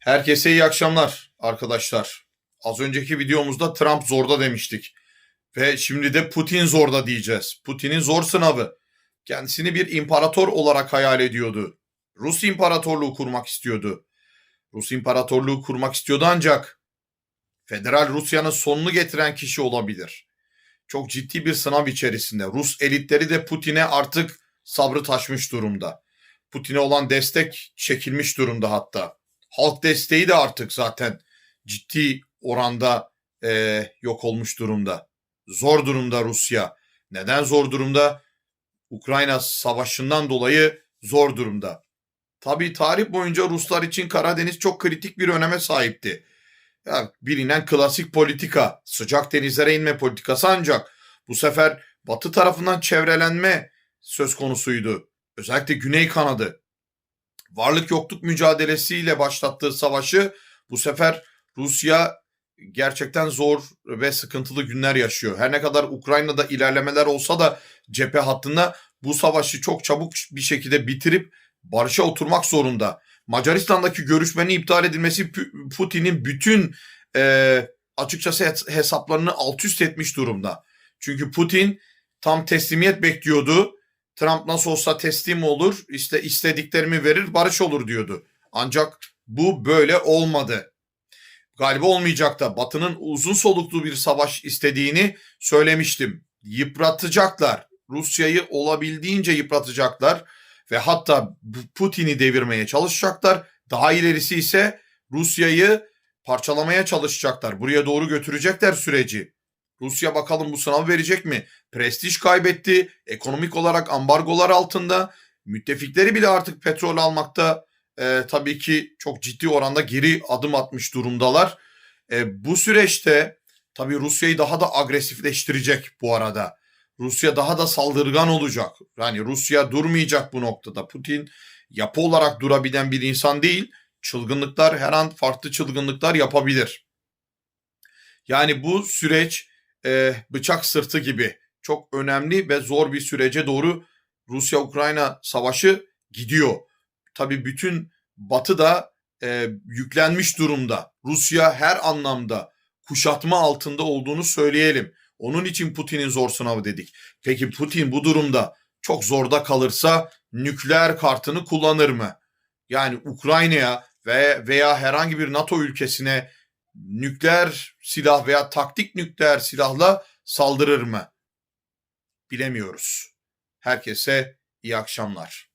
Herkese iyi akşamlar arkadaşlar. Az önceki videomuzda Trump zorda demiştik. Ve şimdi de Putin zorda diyeceğiz. Putin'in zor sınavı. Kendisini bir imparator olarak hayal ediyordu. Rus İmparatorluğu kurmak istiyordu. Rus İmparatorluğu kurmak istiyordu ancak Federal Rusya'nın sonunu getiren kişi olabilir. Çok ciddi bir sınav içerisinde. Rus elitleri de Putin'e artık sabrı taşmış durumda. Putin'e olan destek çekilmiş durumda hatta. Halk desteği de artık zaten ciddi oranda eee, yok olmuş durumda. Zor durumda Rusya. Neden zor durumda? Ukrayna savaşından dolayı zor durumda. Tabii tarih boyunca Ruslar için Karadeniz çok kritik bir öneme sahipti. Ya, bilinen klasik politika, sıcak denizlere inme politikası ancak bu sefer batı tarafından çevrelenme söz konusuydu. Özellikle Güney kanadı. Varlık yokluk mücadelesiyle başlattığı savaşı bu sefer Rusya gerçekten zor ve sıkıntılı günler yaşıyor. Her ne kadar Ukrayna'da ilerlemeler olsa da cephe hattında bu savaşı çok çabuk bir şekilde bitirip barışa oturmak zorunda. Macaristan'daki görüşmenin iptal edilmesi Pu- Putin'in bütün eee, açıkçası hes- hesaplarını alt üst etmiş durumda. Çünkü Putin tam teslimiyet bekliyordu. Trump nasıl olsa teslim olur, işte istediklerimi verir, barış olur diyordu. Ancak bu böyle olmadı. Galiba olmayacak da Batı'nın uzun soluklu bir savaş istediğini söylemiştim. Yıpratacaklar. Rusya'yı olabildiğince yıpratacaklar ve hatta Putin'i devirmeye çalışacaklar. Daha ilerisi ise Rusya'yı parçalamaya çalışacaklar. Buraya doğru götürecekler süreci. Rusya bakalım bu sınavı verecek mi? Prestij kaybetti. Ekonomik olarak ambargolar altında. Müttefikleri bile artık petrol almakta e, tabii ki çok ciddi oranda geri adım atmış durumdalar. E, bu süreçte tabii Rusya'yı daha da agresifleştirecek bu arada. Rusya daha da saldırgan olacak. Yani Rusya durmayacak bu noktada. Putin yapı olarak durabilen bir insan değil. Çılgınlıklar her an farklı çılgınlıklar yapabilir. Yani bu süreç e, bıçak sırtı gibi çok önemli ve zor bir sürece doğru Rusya-Ukrayna savaşı gidiyor. Tabii bütün Batı da e, yüklenmiş durumda. Rusya her anlamda kuşatma altında olduğunu söyleyelim. Onun için Putin'in zor sınavı dedik. Peki Putin bu durumda çok zorda kalırsa nükleer kartını kullanır mı? Yani Ukrayna'ya ve veya herhangi bir NATO ülkesine nükleer silah veya taktik nükleer silahla saldırır mı? Bilemiyoruz. Herkese iyi akşamlar.